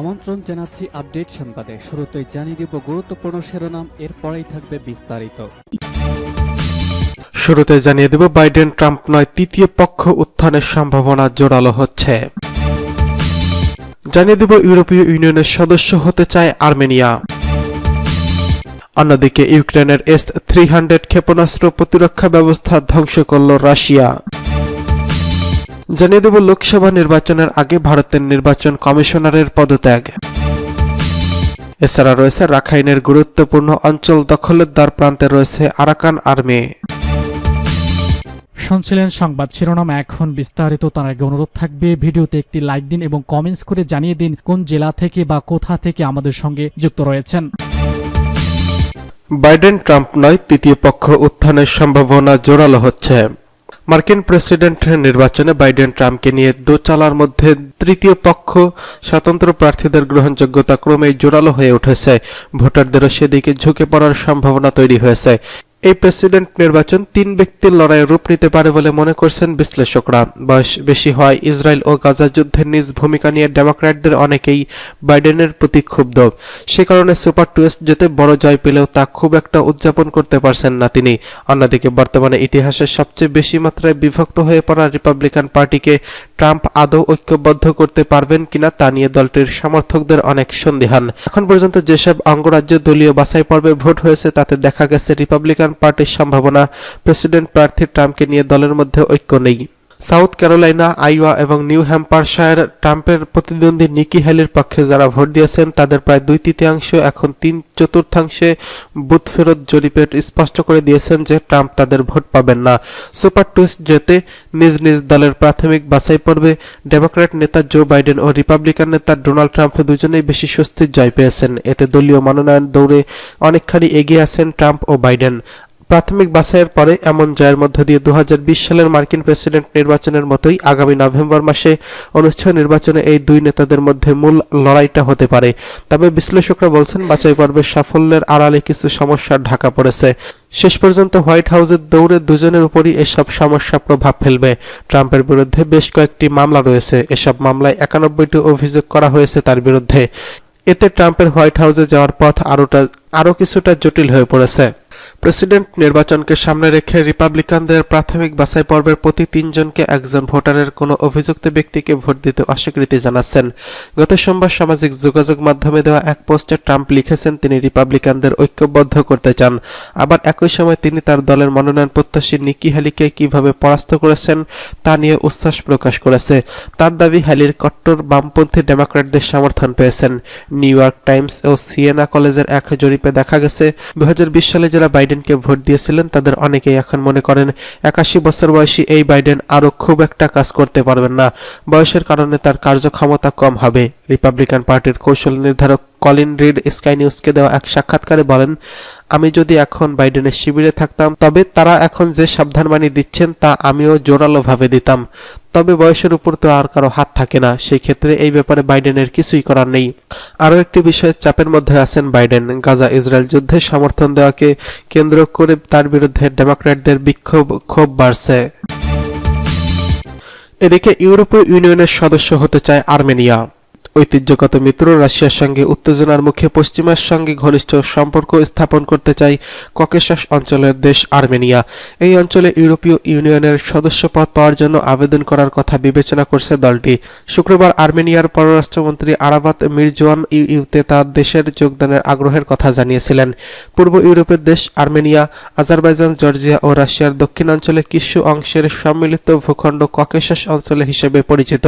আমন্ত্রণ জানাচ্ছি আপডেট সংবাদে। শুরুতেই জানিয়ে দিব গুরুত্বপূর্ণ শিরোনাম, এরপরেই থাকবে বিস্তারিত। শুরুতে জানিয়ে দেব, বাইডেন ট্রাম্প নয়, তৃতীয় পক্ষ উত্থানের সম্ভাবনা জোরালো হচ্ছে। জানিয়ে দেব, ইউরোপীয় ইউনিয়নের সদস্য হতে চায় আর্মেনিয়া। অন্যদিকে ইউক্রেনের এস থ্রি হান্ড্রেড ক্ষেপণাস্ত্র প্রতিরক্ষা ব্যবস্থা ধ্বংস করল রাশিয়া। জানিয়ে দেব লোকসভা নির্বাচনের আগে ভারতের নির্বাচন কমিশনারের পদত্যাগ। এছাড়া রয়েছে রাখাইনের গুরুত্বপূর্ণ অঞ্চল দখলের দ্বার প্রান্তে রয়েছে আরাকান আর্মি। শুনছিলেন সংবাদ শিরোনাম এখন বিস্তারিত তার আগে অনুরোধ থাকবে ভিডিওতে একটি লাইক দিন এবং কমেন্টস করে জানিয়ে দিন কোন জেলা থেকে বা কোথা থেকে আমাদের সঙ্গে যুক্ত রয়েছেন। বাইডেন ট্রাম্প নয় তৃতীয় পক্ষ উত্থানের সম্ভাবনা জোরালো হচ্ছে। মার্কিন প্রেসিডেন্ট নির্বাচনে বাইডেন ট্রাম্পকে নিয়ে দোচালার মধ্যে তৃতীয় পক্ষ স্বতন্ত্র প্রার্থীদের গ্রহণযোগ্যতা ক্রমেই জোরালো হয়ে উঠেছে। ভোটারদেরও সেদিকে ঝুঁকে পড়ার সম্ভাবনা তৈরি হয়েছে। এই প্রেসিডেন্ট নির্বাচন তিন ব্যক্তির লড়াইয়ে রূপ নিতে পারে বলে মনে করছেন বিশ্লেষকরা। বয়স বেশি হয় ইসরায়েল ও গাজা যুদ্ধের নিজ ভূমিকা নিয়ে ডেমোক্র্যাটদের অনেকেই বাইডেনের প্রতি ক্ষুব্ধ। সে কারণে সুপার টুয়েস্ট যেতে বড় জয় পেলেও তা খুব একটা উদযাপন করতে পারছেন না তিনি। অন্যদিকে বর্তমানে ইতিহাসের সবচেয়ে বেশি মাত্রায় বিভক্ত হয়ে পড়া রিপাবলিকান পার্টিকে ট্রাম্প আদৌ ঐক্যবদ্ধ করতে পারবেন কিনা তা নিয়ে দলটির সমর্থকদের অনেক সন্দিহান। এখন পর্যন্ত যেসব অঙ্গরাজ্য দলীয় বাছাই পর্বে ভোট হয়েছে তাতে দেখা গেছে রিপাবলিকান পার্টির সম্ভাবনা। প্রেসিডেন্ট প্রার্থী ট্রাম্পকে নিয়ে দলের মধ্যে ঐক্য নেই। সাউথ ক্যারোলাইনা, আইওয়া এবং নিউ হ্যাম্পারশায়ার ট্রাম্পের প্রতিদ্বন্দ্বী নিকি হ্যালির পক্ষে যারা ভোট দিয়েছেন, তাদের প্রায় দুই তৃতীয়াংশ, এখন তিন চতুর্থাংশে বুথ ফেরত জরিপের স্পষ্ট করে দিয়েছেন যে ট্রাম্প তাদের ভোট পাবেন না। সুপার টুইস্ট যেতে নিজ নিজ দলের প্রাথমিক বাছাই পর্বে ডেমোক্র্যাট নেতা জো বাইডেন ও রিপাবলিকান নেতা ডোনাল্ড ট্রাম্প দুজনেই বেশি স্বস্তির জয় পেয়েছেন। এতে দলীয় মনোনয়ন দৌড়ে অনেকখানি এগিয়ে আছেন ট্রাম্প ও বাইডেন। প্রাথমিক বাছাইয়ের পরে এমন জয়ের মধ্য দিয়ে দু হাজার বিশ সালের মার্কিন প্রেসিডেন্ট নির্বাচনের মতোই আগামী নভেম্বর মাসে অনুষ্ঠেয় নির্বাচনে এই দুই নেতাদের মধ্যে মূল লড়াইটা হতে পারে। তবে বিশ্লেষকরা বলছেন, বাছাই পর্বের সাফল্যের আড়ালে কিছু সমস্যার ঢাকা পড়েছে। শেষ পর্যন্ত হোয়াইট হাউসের দৌড়ে দুজনের উপরই এসব সমস্যা প্রভাব ফেলবে। ট্রাম্পের বিরুদ্ধে বেশ কয়েকটি মামলা রয়েছে। এসব মামলায় একানব্বইটি অভিযোগ করা হয়েছে তার বিরুদ্ধে। এতে ট্রাম্পের হোয়াইট হাউসে যাওয়ার পথ আরোটা আরও কিছুটা জটিল হয়ে পড়েছে। প্রেসিডেন্ট নির্বাচনকে সামনে রেখে রিপাবলিকানদের প্রাথমিক বাছাই পর্বের প্রতি তিনজনকে একজন ভোটারের কোনো অভিযুক্ত ব্যক্তিকে ভোট দিতে অস্বীকৃতি জানাচ্ছেন। গত সোমবার সামাজিক যোগাযোগ মাধ্যমে দেওয়া এক পোস্টে ট্রাম্প লিখেছেন, তিনি রিপাবলিকানদের ঐক্যবদ্ধ করতে চান। আবার একই সময় তিনি তার দলের মনোনয়ন প্রত্যাশী নিকি হ্যালিকে কীভাবে পরাস্ত করেছেন, তা নিয়ে উচ্ছ্বাস প্রকাশ করেছে। তার দাবি, হ্যালির কট্টর বামপন্থী ডেমোক্র্যাটদের সমর্থন পেয়েছেন। নিউ ইয়র্ক টাইমস ও সিয়েনা কলেজের এক জরিপে দেখা গেছে দু হাজার বিশ সালে যারা বাইডেনকে ভোট দিয়েছিলেন, তাদের অনেকেই এখন মনে করেন একাশি বছর বয়সী এই বাইডেন আরও খুব একটা কাজ করতে পারবেন না। বয়সের কারণে তার কার্যক্ষমতা কম হবে। রিপাবলিকান পার্টির কৌশল নির্ধারক কলিন রিড স্কাই নিউজকে দেওয়া এক সাক্ষাৎকারে বলেন, আমি যদি এখন বাইডেনের শিবিরে থাকতাম, তবে তারা এখন যে সাবধানবাণী দিচ্ছেন তা আমিও জোরালোভাবে দিতাম। তবে বয়সের উপর তো আর কারও হাত থাকে না, সেই ক্ষেত্রে এই ব্যাপারে বাইডেনের কিছুই করার নেই। আরও একটি বিষয়ে চাপের মধ্যে আছেন বাইডেন। গাজা ইসরায়েল যুদ্ধে সমর্থন দেওয়াকে কেন্দ্র করে তার বিরুদ্ধে ডেমোক্র্যাটদের বিক্ষোভ ক্ষোভ বাড়ছে। এদিকে ইউরোপীয় ইউনিয়নের সদস্য হতে চায় আর্মেনিয়া। ঐতিহ্যগত মিত্র রাশিয়ার সঙ্গে উত্তেজনার মুখে পশ্চিমার সঙ্গে ঘনিষ্ঠ সম্পর্ক স্থাপন করতে চায় ককেশাস অঞ্চলের দেশ আর্মেনিয়া। এই অঞ্চলে ইউরোপীয় ইউনিয়নের সদস্যপদ পাওয়ার জন্য আবেদন করার কথা বিবেচনা করছে দলটি। শুক্রবার আর্মেনিয়ার পররাষ্ট্রমন্ত্রী আরাবাত মির্জোয়ান ইউতে তার দেশের যোগদানের আগ্রহের কথা জানিয়েছিলেন। পূর্ব ইউরোপের দেশ আর্মেনিয়া, আজারবাইজান, জর্জিয়া ও রাশিয়ার দক্ষিণাঞ্চলে কিছু অংশের সম্মিলিত ভূখণ্ড ককেশাস অঞ্চল হিসেবে পরিচিত।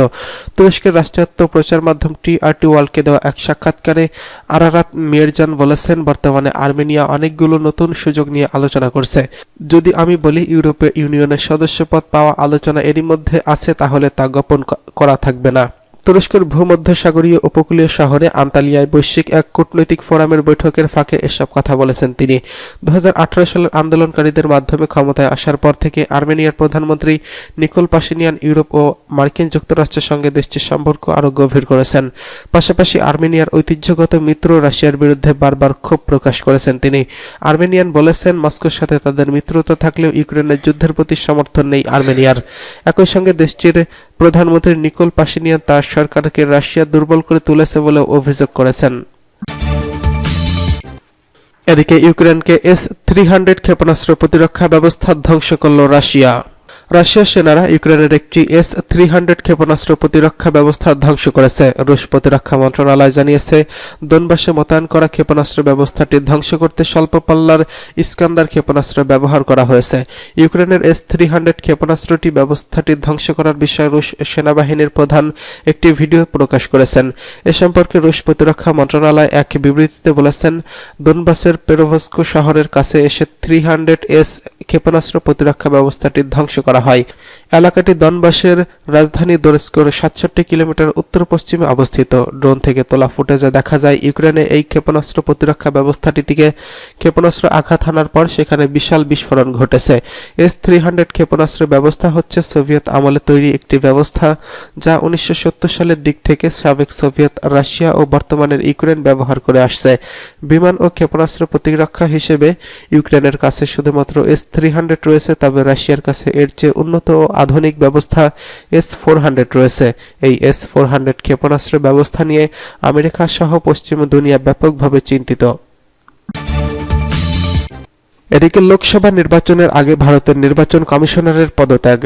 তুরস্কের রাষ্ট্রায়ত্ত প্রচার মাধ্যম টিআরটি ওয়ালকে দেওয়া এক সাক্ষাৎকারে আরারাত মির্জান বলেছেন, বর্তমানে আর্মেনিয়া অনেকগুলো নতুন সুযোগ নিয়ে আলোচনা করছে। যদি আমি বলি ইউরোপীয় ইউনিয়নের সদস্যপদ পাওয়া আলোচনা এরই মধ্যে আছে, তাহলে তা গোপন করা থাকবে না। তুরস্কের ভূমধ্যসাগরীয় উপকূলীয় শহরে আন্তালিয়ায় বৈশ্বিক এক কূটনৈতিক ফোরামের বৈঠকের ফাঁকে এসব কথা বলেছেন তিনি। দুহাজার আঠারো সালের আন্দোলনকারীদের মাধ্যমে ক্ষমতায় আসার পর থেকে আর্মেনিয়ার প্রধানমন্ত্রী নিকোল পাশিনিয়ান ইউরোপ ও মার্কিন যুক্তরাষ্ট্রের সঙ্গে দেশটির সম্পর্ক আরও গভীর করেছেন। পাশাপাশি আর্মেনিয়ার ঐতিহ্যগত মিত্র রাশিয়ার বিরুদ্ধে বারবার ক্ষোভ প্রকাশ করেছেন তিনি। আর্মেনিয়ান বলেছেন, মস্কোর সাথে তাদের মিত্রতা থাকলেও ইউক্রেনের যুদ্ধের প্রতি সমর্থন নেই আর্মেনিয়ার। একই সঙ্গে দেশটির প্রধানমন্ত্রী নিকোল পাশিনিয়ান তার সরকারকে রাশিয়া দুর্বল করে তুলেছে বলে অভিযোগ করেছেন। এদিকে ইউক্রেনকে এস থ্রি হান্ড্রেড ক্ষেপণাস্ত্র প্রতিরক্ষা ব্যবস্থা ধ্বংস করল রাশিয়া। রাশিয়ার সেনারা ইউক্রেনের একটি এস থ্রি হান্ড্রেড ক্ষেপণাস্ত্র প্রতিরক্ষা ব্যবস্থা ধ্বংস করেছে। রুশ প্রতিরক্ষা মন্ত্রণালয় জানিয়েছে, দোনবাসে মোতায়েন করা ক্ষেপণাস্ত্র ব্যবস্থাটি ধ্বংস করতে স্বল্প পাল্লার ইস্কান্দার ক্ষেপণাস্ত্র ব্যবহার করা হয়েছে। ইউক্রেনের এস থ্রি হান্ড্রেড ক্ষেপণাস্ত্রটি ব্যবস্থাটি ধ্বংস করার বিষয়ে রুশ সেনাবাহিনীর প্রধান একটি ভিডিও প্রকাশ করেছেন। এ সম্পর্কে রুশ প্রতিরক্ষা মন্ত্রণালয় এক বিবৃতিতে বলেছেন, দোনবাসের পেরোভস্কো শহরের কাছে এসে থ্রি হান্ড্রেড এস ক্ষেপণাস্ত্র প্রতিরক্ষা ব্যবস্থাটি ধ্বংস করা হয়। এলাকাটি দনবাসের রাজধানী দোরেস্কোর সাতষট্টি কিলোমিটার উত্তর পশ্চিমে অবস্থিত। ড্রোন থেকে তোলা ফুটেজে দেখা যায়, ইউক্রেনে এই ক্ষেপণাস্ত্র প্রতিরক্ষা ব্যবস্থাটি থেকে ক্ষেপণাস্ত্র আঘাত হানার পর সেখানে বিশাল বিস্ফোরণ ঘটেছে। এস থ্রি হান্ড্রেড ক্ষেপণাস্ত্র ব্যবস্থা হচ্ছে সোভিয়েত আমলে তৈরি একটি ব্যবস্থা, যা উনিশশো সত্তর সালের দিক থেকে সাবেক সোভিয়েত, রাশিয়া ও বর্তমানের ইউক্রেন ব্যবহার করে আসছে। বিমান ও ক্ষেপণাস্ত্র প্রতিরক্ষা হিসেবে ইউক্রেনের কাছে শুধুমাত্র এস থ্রি হান্ড্রেড রয়েছে, তবে রাশিয়ার কাছে এর চেয়ে উন্নত ও আধুনিক ব্যবস্থা এস ফোর হান্ড্রেড রয়েছে। এই এস ফোর হান্ড্রেড ক্ষেপণাস্ত্র ব্যবস্থা নিয়ে আমেরিকা সহ পশ্চিম দুনিয়া ব্যাপকভাবে চিন্তিত। এদিকে লোকসভা নির্বাচনের আগে ভারতের নির্বাচন কমিশনারের পদত্যাগ।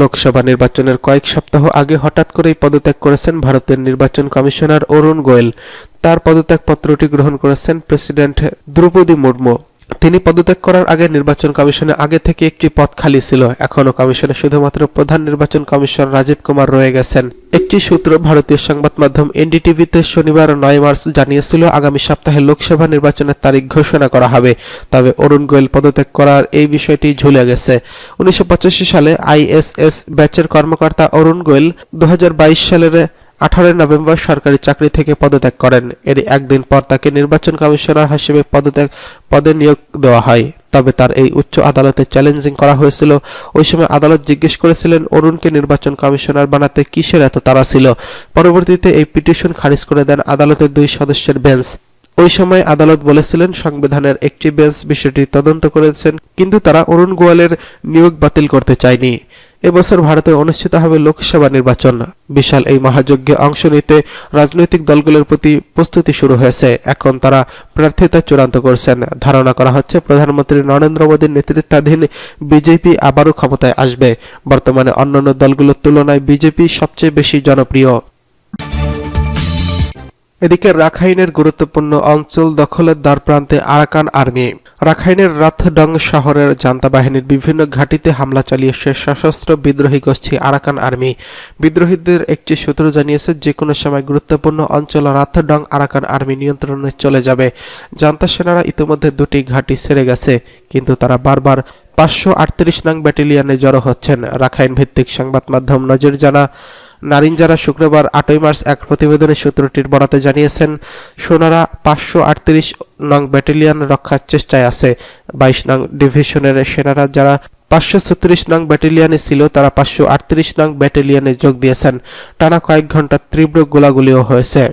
লোকসভা নির্বাচনের কয়েক সপ্তাহ আগে হঠাৎ করেই পদত্যাগ করেছেন ভারতের নির্বাচন কমিশনার অরুণ গোয়েল। তার পদত্যাগ পত্রটি গ্রহণ করেছেন প্রেসিডেন্ট দ্রৌপদী মুর্মু। তিনি পদত্যাগ করার আগে নির্বাচন কমিশনে আগে থেকে একটি পদ খালি ছিল। এখনও কমিশনে শুধুমাত্র প্রধান নির্বাচন কমিশনার রাজীব কুমার রয়ে গেছেন। একটি সূত্র ভারতীয় সংবাদ মাধ্যম এনডিটিভিতে শনিবার নয় মার্চ জানিয়েছিল, আগামী সপ্তাহে লোকসভা নির্বাচনের তারিখ ঘোষণা করা হবে। তবে অরুণ গোয়েল পদত্যাগ করার এই বিষয়টি ঝুলে গেছে। উনিশশো পঁচাশি সালে আইএসএস ব্যাচের কর্মকর্তা অরুণ গোয়েল দু হাজার বাইশ সালের আঠারোই নভেম্বর সরকারি চাকরি থেকে পদত্যাগ করেন। এর একদিন পর তাকে নির্বাচন কমিশনার হিসেবে পদত্যাগ, পদে নিয়োগ দেওয়া হয়। তবে তার এই উচ্চ আদালতে চ্যালেঞ্জিং করা হয়েছিল। ওই সময় আদালত জিজ্ঞেস করেছিলেন, অরুণকে নির্বাচন কমিশনার বানাতে কিসের এত তারা ছিল? পরবর্তীতে এই পিটিশন খারিজ করে দেন আদালতের দুই সদস্যের বেঞ্চ। ওই সময় আদালত বলেছিলেন, সংবিধানের একটি বেঞ্চ বিষয়টি তদন্ত করেছেন, কিন্তু তারা অরুণ গোয়ালের নিয়োগ বাতিল করতে চায়নি। এবছর ভারতে অনুষ্ঠিত হবে লোকসভা নির্বাচন। বিশাল এই মহাযজ্ঞে অংশ নিতে রাজনৈতিক দলগুলোর প্রতি প্রস্তুতি শুরু হয়েছে। এখন তারা প্রার্থিতা চূড়ান্ত করছেন। ধারণা করা হচ্ছে, প্রধানমন্ত্রী নরেন্দ্র মোদীর নেতৃত্বাধীন বিজেপি আবারও ক্ষমতায় আসবে। বর্তমানে অন্যান্য দলগুলোর তুলনায় বিজেপি সবচেয়ে বেশি জনপ্রিয়। এদিকে রাখাইনের গুরুত্বপূর্ণ অঞ্চল দখলের দ্বারপ্রান্তে আরাকান আর্মি। রাখাইনের রাথডং শহরের জান্তা বাহিনীর বিভিন্ন ঘাঁটিতে হামলা চালিয়েছে সশস্ত্র বিদ্রোহী গোষ্ঠী আরাকান আর্মি। বিদ্রোহীদের একটি সূত্র জানিয়েছে যে কোনো সময় গুরুত্বপূর্ণ অঞ্চল রাথডং আরাকান আর্মি নিয়ন্ত্রণে চলে যাবে। জান্তা সেনারা ইতিমধ্যে দুটি ঘাঁটি ছেড়ে গেছে, কিন্তু তারা বারবার পাঁচশো আটত্রিশ নং ব্যাটালিয়নে জড়ো হচ্ছেন। রাখাইন ভিত্তিক সংবাদ মাধ্যম নজর জানা নারিঞ্জারা শুক্রবার আটই মার্চ এক প্রতিবেদনে সূত্রটির বরাতে জানিয়েছেন, সোনারা পাঁচশো আটত্রিশ নং ব্যাটালিয়ন রক্ষার চেষ্টায় আছে। বাইশ নং ডিভিশনের সেনারা যারা পাঁচশো ছত্রিশ নং ব্যাটালিয়নে ছিল, তারা পাঁচশো আটত্রিশ নং ব্যাটালিয়নে যোগ দিয়েছেন। টানা কয়েক ঘণ্টা তীব্র গোলাগুলিও হয়েছে।